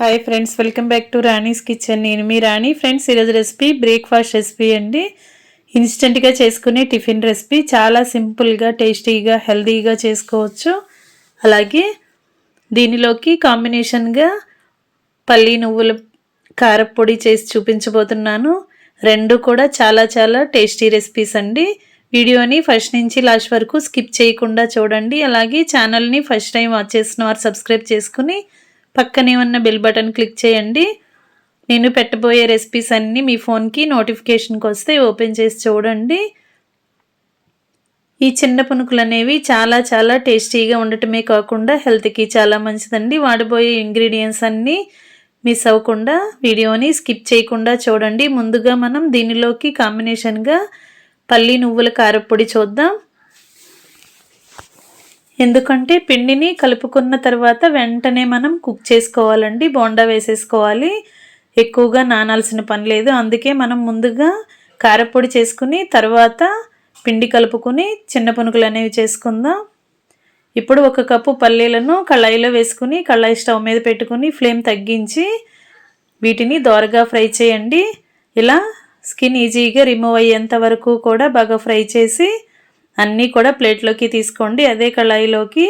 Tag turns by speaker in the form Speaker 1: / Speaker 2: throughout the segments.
Speaker 1: Hi friends welcome back to Rani's kitchen నేను మీ Rani friends ఈరోజు రెసిపీ బ్రేక్ఫాస్ట్ రెసిపీ అండి. ఇన్స్టెంట్గా చేసుకునే టిఫిన్ రెసిపీ చాలా సింపుల్గా టేస్టీగా హెల్తీగా చేసుకోవచ్చు. అలాగే దీనిలోకి కాంబినేషన్గా పల్లి నువ్వుల కారపొడి చేసి చూపించబోతున్నాను. రెండు కూడా చాలా చాలా టేస్టీ రెసిపీస్ అండి. వీడియోని ఫస్ట్ నుంచి లాస్ట్ వరకు స్కిప్ చేయకుండా చూడండి. అలాగే ఛానల్ని ఫస్ట్ టైం వాచ్ చేసిన వారు సబ్స్క్రైబ్ చేసుకుని పక్కనే ఉన్న బెల్ బటన్ క్లిక్ చేయండి. నేను పెట్టబోయే రెసిపీస్ అన్నీ మీ ఫోన్కి నోటిఫికేషన్కి వస్తే ఓపెన్ చేసి చూడండి. ఈ చిన్న పునుకులు అనేవి చాలా చాలా టేస్టీగా ఉండటమే కాకుండా హెల్త్కి చాలా మంచిదండి. వాడబోయే ఇంగ్రీడియంట్స్ అన్నీ మిస్ అవ్వకుండా వీడియోని స్కిప్ చేయకుండా చూడండి. ముందుగా మనం దీనిలోకి కాంబినేషన్గా పల్లి నువ్వుల కారపొడి చూద్దాం. ఎందుకంటే పిండిని కలుపుకున్న తర్వాత వెంటనే మనం కుక్ చేసుకోవాలండి. బోండా వేసేసుకోవాలి. ఎక్కువగా నానాల్సిన పని లేదు. అందుకే మనం ముందుగా కారపొడి చేసుకుని తర్వాత పిండి కలుపుకొని చిన్న పునుకులు అనేవి చేసుకుందాం. ఇప్పుడు ఒక కప్పు పల్లీలను కళాయిలో వేసుకుని కళాయి స్టవ్ మీద పెట్టుకుని ఫ్లేమ్ తగ్గించి వీటిని దోరగా ఫ్రై చేయండి. ఇలా స్కిన్ ఈజీగా రిమూవ్ అయ్యేంత వరకు కూడా బాగా ఫ్రై చేసి అన్నీ కూడా ప్లేట్లోకి తీసుకోండి. అదే కళాయిలోకి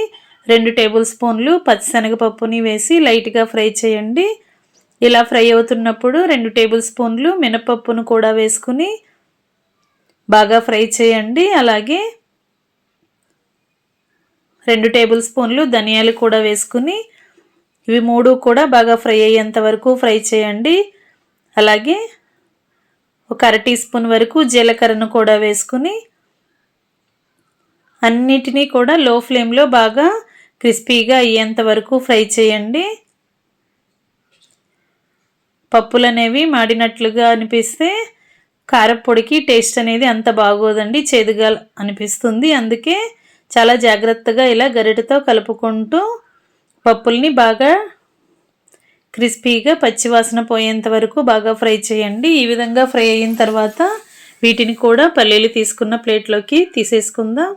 Speaker 1: రెండు టేబుల్ స్పూన్లు పచ్చిశనగపప్పుని వేసి లైట్గా ఫ్రై చేయండి. ఇలా ఫ్రై అవుతున్నప్పుడు రెండు టేబుల్ స్పూన్లు మినపప్పును కూడా వేసుకుని బాగా ఫ్రై చేయండి. అలాగే రెండు టేబుల్ స్పూన్లు ధనియాలు కూడా వేసుకుని ఇవి మూడు కూడా బాగా ఫ్రై అయ్యేంత వరకు ఫ్రై చేయండి. అలాగే ఒక అర టీ స్పూన్ వరకు జీలకర్రను కూడా వేసుకుని అన్నిటినీ కూడా లో ఫ్లేమ్లో బాగా క్రిస్పీగా అయ్యేంత వరకు ఫ్రై చేయండి. పప్పులు అనేవి మాడినట్లుగా అనిపిస్తే కారపొడికి టేస్ట్ అనేది అంత బాగోదండి చేదుగా అనిపిస్తుంది. అందుకే చాలా జాగ్రత్తగా ఇలా గరిటతో కలుపుకుంటూ పప్పుల్ని బాగా క్రిస్పీగా పచ్చివాసన పోయేంత వరకు బాగా ఫ్రై చేయండి. ఈ విధంగా ఫ్రై అయిన తర్వాత వీటిని కూడా పల్లీలు తీసుకున్న ప్లేట్లోకి తీసేసుకుందాం.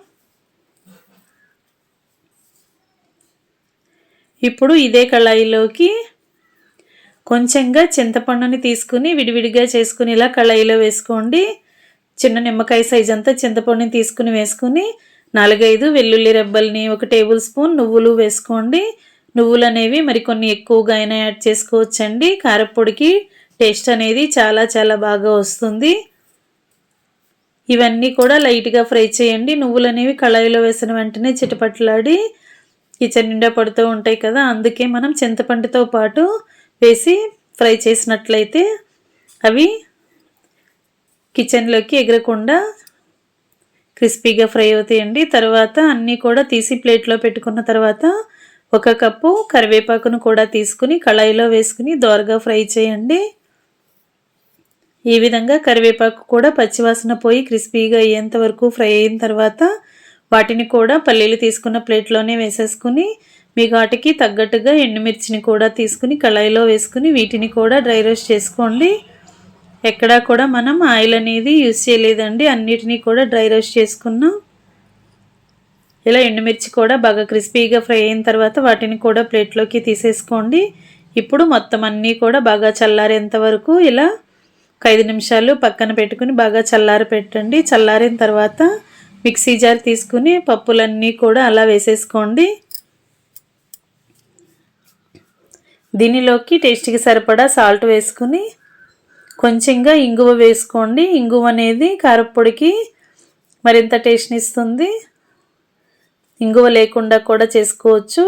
Speaker 1: ఇప్పుడు ఇదే కళాయిలోకి కొంచెంగా చింతపండుని తీసుకుని విడివిడిగా చేసుకుని ఇలా కళాయిలో వేసుకోండి. చిన్న నిమ్మకాయ సైజ్ అంతా చింతపండుని తీసుకుని వేసుకుని నాలుగైదు వెల్లుల్లి రెబ్బల్ని ఒక టేబుల్ స్పూన్ నువ్వులు వేసుకోండి. నువ్వులు అనేవి మరికొన్ని ఎక్కువగా అయినా యాడ్ చేసుకోవచ్చండి. కారపొడికి టేస్ట్ అనేది చాలా చాలా బాగా వస్తుంది. ఇవన్నీ కూడా లైట్గా ఫ్రై చేయండి. నువ్వులు అనేవి కళాయిలో వేసిన వెంటనే చిటపట్లాడి కిచెన్ నిండా పడుతూ ఉంటాయి కదా అందుకే మనం చింతపండుతో పాటు వేసి ఫ్రై చేసినట్లయితే అవి కిచెన్లోకి ఎగరకుండా క్రిస్పీగా ఫ్రై అవుతాయండి. తర్వాత అన్నీ కూడా తీసి ప్లేట్లో పెట్టుకున్న తర్వాత ఒక కప్పు కరివేపాకును కూడా తీసుకుని కళాయిలో వేసుకుని దోరగా ఫ్రై చేయండి. ఈ విధంగా కరివేపాకు కూడా పచ్చివాసన పోయి క్రిస్పీగా అయ్యేంత వరకు ఫ్రై అయిన తర్వాత వాటిని కూడా పల్లీలు తీసుకున్న ప్లేట్లోనే వేసేసుకుని మీ ఘాటుకి తగ్గట్టుగా ఎండుమిర్చిని కూడా తీసుకుని కళాయిలో వేసుకుని వీటిని కూడా డ్రై రోస్ట్ చేసుకోండి. ఎక్కడా కూడా మనం ఆయిల్ అనేది యూజ్ చేయలేదండి. అన్నిటినీ కూడా డ్రై రోస్ట్ చేసుకున్నాం. ఇలా ఎండుమిర్చి కూడా బాగా క్రిస్పీగా ఫ్రై అయిన తర్వాత వాటిని కూడా ప్లేట్లోకి తీసేసుకోండి. ఇప్పుడు మొత్తం అన్నీ కూడా బాగా చల్లారేంత వరకు ఇలా ఐదు నిమిషాలు పక్కన పెట్టుకుని బాగా చల్లారి పెట్టండి చల్లారిన తర్వాత మిక్సీ జార్ తీసుకుని పప్పులన్నీ కూడా అలా వేసేసుకోండి. దీనిలోకి టేస్ట్కి సరిపడా సాల్ట్ వేసుకుని కొంచెంగా ఇంగువ వేసుకోండి. ఇంగువ అనేది కారప్పొడికి మరింత టేస్ట్ని ఇస్తుంది. ఇంగువ లేకుండా కూడా చేసుకోవచ్చు.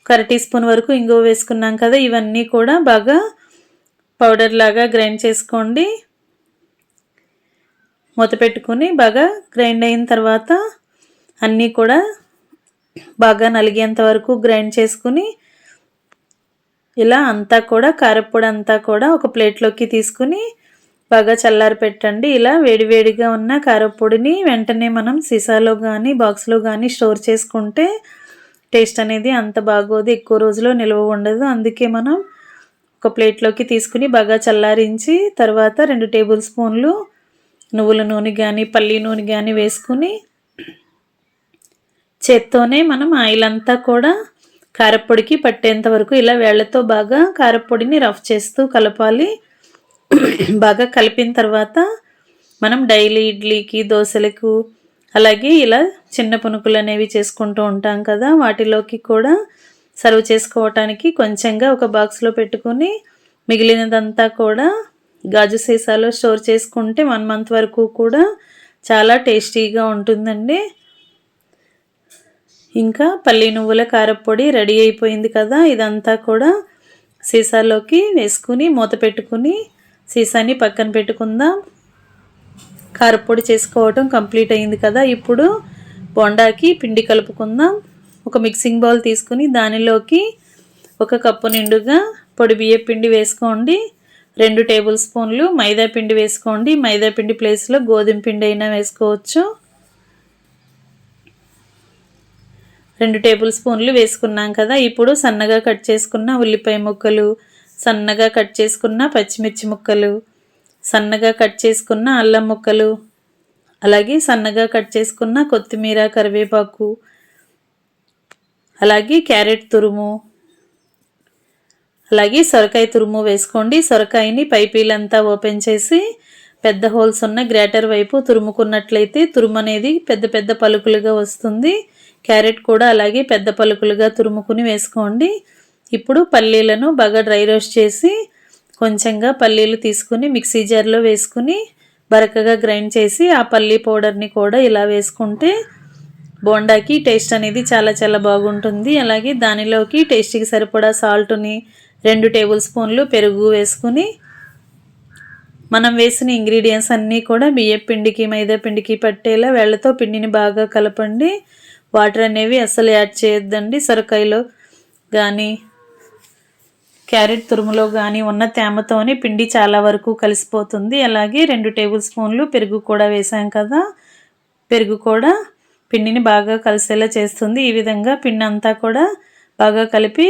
Speaker 1: ఒక టీ స్పూన్ వరకు ఇంగువ వేసుకున్నాం కదా ఇవన్నీ కూడా బాగా పౌడర్ లాగా గ్రైండ్ చేసుకోండి. మూత పెట్టుకుని బాగా గ్రైండ్ అయిన తర్వాత అన్నీ కూడా బాగా నలిగేంత వరకు గ్రైండ్ చేసుకుని ఇలా అంతా కూడా కారప్పొడి అంతా కూడా ఒక ప్లేట్లోకి తీసుకుని బాగా చల్లారి పెట్టండి. ఇలా వేడివేడిగా ఉన్న కారప్పొడిని వెంటనే మనం సీసాలో కానీ బాక్స్లో కానీ స్టోర్ చేసుకుంటే టేస్ట్ అనేది అంత బాగోదు. ఎక్కువ రోజులు నిల్వ ఉండదు. అందుకే మనం ఒక ప్లేట్లోకి తీసుకుని బాగా చల్లారించి తర్వాత రెండు టేబుల్ స్పూన్లు నువ్వుల నూనె కానీ పల్లి నూనె కానీ వేసుకుని చేత్తోనే మనం ఆయిల్ అంతా కూడా కారప్పొడికి పట్టేంత వరకు ఇలా వేళ్ళతో బాగా కారప్పొడిని రఫ్ చేస్తూ కలపాలి. బాగా కలిపిన తర్వాత మనం డైలీ ఇడ్లీకి దోశలకు అలాగే ఇలా చిన్న పునుకులు అనేవి చేసుకుంటూ ఉంటాం కదా వాటిలోకి కూడా సర్వ్ చేసుకోవటానికి కొంచెంగా ఒక బాక్స్లో పెట్టుకొని మిగిలినదంతా కూడా గాజు సీసాలో స్టోర్ చేసుకుంటే వన్ మంత్ వరకు కూడా చాలా టేస్టీగా ఉంటుందండి. ఇంకా పల్లి నువ్వుల కారపొడి రెడీ అయిపోయింది కదా ఇదంతా కూడా సీసాలోకి వేసుకుని మూత పెట్టుకుని సీసాని పక్కన పెట్టుకుందాం. కారపొడి చేసుకోవటం కంప్లీట్ అయింది కదా ఇప్పుడు బొండాకి పిండి కలుపుకుందాం. ఒక మిక్సింగ్ బౌల్ తీసుకుని దానిలోకి ఒక కప్పు నిండుగా పొడి బియ్య పిండి వేసుకోండి. రెండు టేబుల్ స్పూన్లు మైదా పిండి వేసుకోండి. మైదా పిండి ప్లేస్లో గోధుమ పిండి అయినా వేసుకోవచ్చు. రెండు టేబుల్ స్పూన్లు వేసుకున్నాం కదా. ఇప్పుడు సన్నగా కట్ చేసుకున్న ఉల్లిపాయ ముక్కలు సన్నగా కట్ చేసుకున్న పచ్చిమిర్చి ముక్కలు సన్నగా కట్ చేసుకున్న అల్లం ముక్కలు అలాగే సన్నగా కట్ చేసుకున్న కొత్తిమీర కరివేపాకు అలాగే క్యారెట్ తురుము అలాగే సొరకాయ తురుము వేసుకోండి. సొరకాయని పైపీలంతా ఓపెన్ చేసి పెద్ద హోల్స్ ఉన్న గ్రేటర్ వైపు తురుముకున్నట్లయితే తురుము అనేది పెద్ద పెద్ద పలుకులుగా వస్తుంది. క్యారెట్ కూడా అలాగే పెద్ద పలుకులుగా తురుముకుని వేసుకోండి. ఇప్పుడు పల్లీలను బాగా డ్రై రోస్ట్ చేసి కొంచెంగా పల్లీలు తీసుకుని మిక్సీ జార్లో వేసుకుని బరకగా గ్రైండ్ చేసి ఆ పల్లీ పౌడర్ని కూడా ఇలా వేసుకుంటే బోండాకి టేస్ట్ అనేది చాలా చాలా బాగుంటుంది. అలాగే దానిలోకి టేస్ట్కి సరిపడా సాల్ట్ని రెండు టేబుల్ స్పూన్లు పెరుగు వేసుకుని మనం వేసిన ఇంగ్రీడియంట్స్ అన్నీ కూడా బియ్యం పిండికి మైదా పిండికి పట్టేలా వేళ్ళతో పిండిని బాగా కలపండి. వాటర్ అనేవి అస్సలు యాడ్ చేయొద్దండి. సొరకాయలో కానీ క్యారెట్ తురుములో కానీ ఉన్న తేమతోనే పిండి చాలా వరకు కలిసిపోతుంది. అలాగే రెండు టేబుల్ స్పూన్లు పెరుగు కూడా వేసాం కదా. పెరుగు కూడా పిండిని బాగా కలిసేలా చేస్తుంది. ఈ విధంగా పిండి అంతా కూడా బాగా కలిపి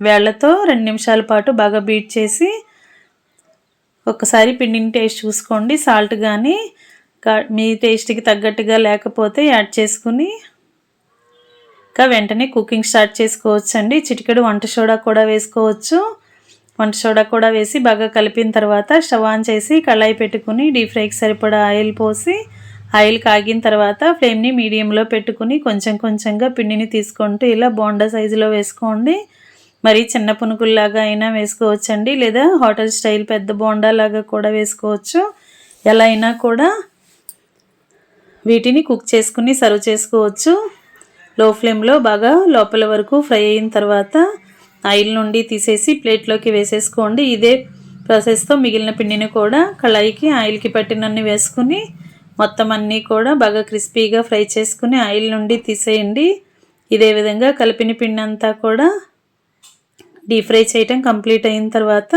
Speaker 1: వేళ్ళతో రెండు నిమిషాల పాటు బాగా బీట్ చేసి ఒకసారి పిండిని టేస్ట్ చూసుకోండి. సాల్ట్ కానీ మీ టేస్ట్కి తగ్గట్టుగా లేకపోతే యాడ్ చేసుకుని ఇంకా వెంటనే కుకింగ్ స్టార్ట్ చేసుకోవచ్చు అండి చిటికెడు వంట సోడా కూడా వేసుకోవచ్చు. వంట సోడా కూడా వేసి బాగా కలిపిన తర్వాత స్టవ్ ఆన్ చేసి కళాయి పెట్టుకుని డీప్ ఫ్రైకి సరిపడా ఆయిల్ పోసి ఆయిల్ కాగిన తర్వాత ఫ్లేమ్ని మీడియంలో పెట్టుకుని కొంచెం కొంచెంగా పిండిని తీసుకుంటూ ఇలా బోండా సైజులో వేసుకోండి. మరి చిన్న పునుకుల్లాగా అయినా వేసుకోవచ్చండి. లేదా హోటల్ స్టైల్ పెద్ద బోండా లాగా కూడా వేసుకోవచ్చు. ఎలా అయినా కూడా వీటిని కుక్ చేసుకుని సర్వ్ చేసుకోవచ్చు. లో ఫ్లేమ్లో బాగా లోపల వరకు ఫ్రై అయిన తర్వాత ఆయిల్ నుండి తీసేసి ప్లేట్లోకి వేసేసుకోండి. ఇదే ప్రాసెస్తో మిగిలిన పిండిని కూడా కళాయికి ఆయిల్కి పట్టినన్ని వేసుకుని మొత్తం అన్నీ కూడా బాగా క్రిస్పీగా ఫ్రై చేసుకుని ఆయిల్ నుండి తీసేయండి. ఇదే విధంగా కలిపిన పిండి అంతా కూడా డీప్ ఫ్రై చేయటం కంప్లీట్ అయిన తర్వాత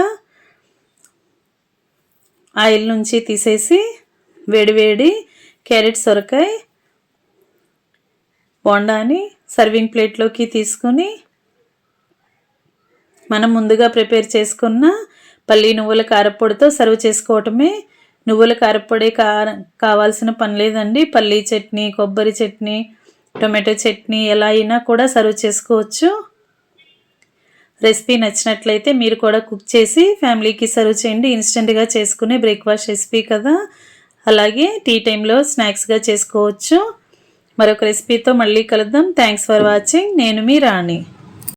Speaker 1: ఆయిల్ నుంచి తీసేసి వేడివేడి క్యారెట్ సొరకాయ బొండాని సర్వింగ్ ప్లేట్లోకి తీసుకొని మనం ముందుగా ప్రిపేర్ చేసుకున్న పల్లి నువ్వుల కారపొడితో సర్వ్ చేసుకోవటమే. నువ్వుల కారపొడి కా కావాల్సిన పని లేదండి. పల్లీ చట్నీ కొబ్బరి చట్నీ టొమాటో చట్నీ ఎలా అయినా కూడా సర్వ్ చేసుకోవచ్చు. రెసిపీ నచ్చినట్లయితే మీరు కూడా కుక్ చేసి ఫ్యామిలీకి సర్వ్ చేయండి. ఇన్స్టెంట్గా చేసుకునే బ్రేక్ఫాస్ట్ రెసిపీ కదా. అలాగే టీ టైంలో స్నాక్స్గా చేసుకోవచ్చు. మరొక రెసిపీతో మళ్ళీ కలుద్దాం. థ్యాంక్స్ ఫర్ వాచింగ్ నేను మీ రాణి.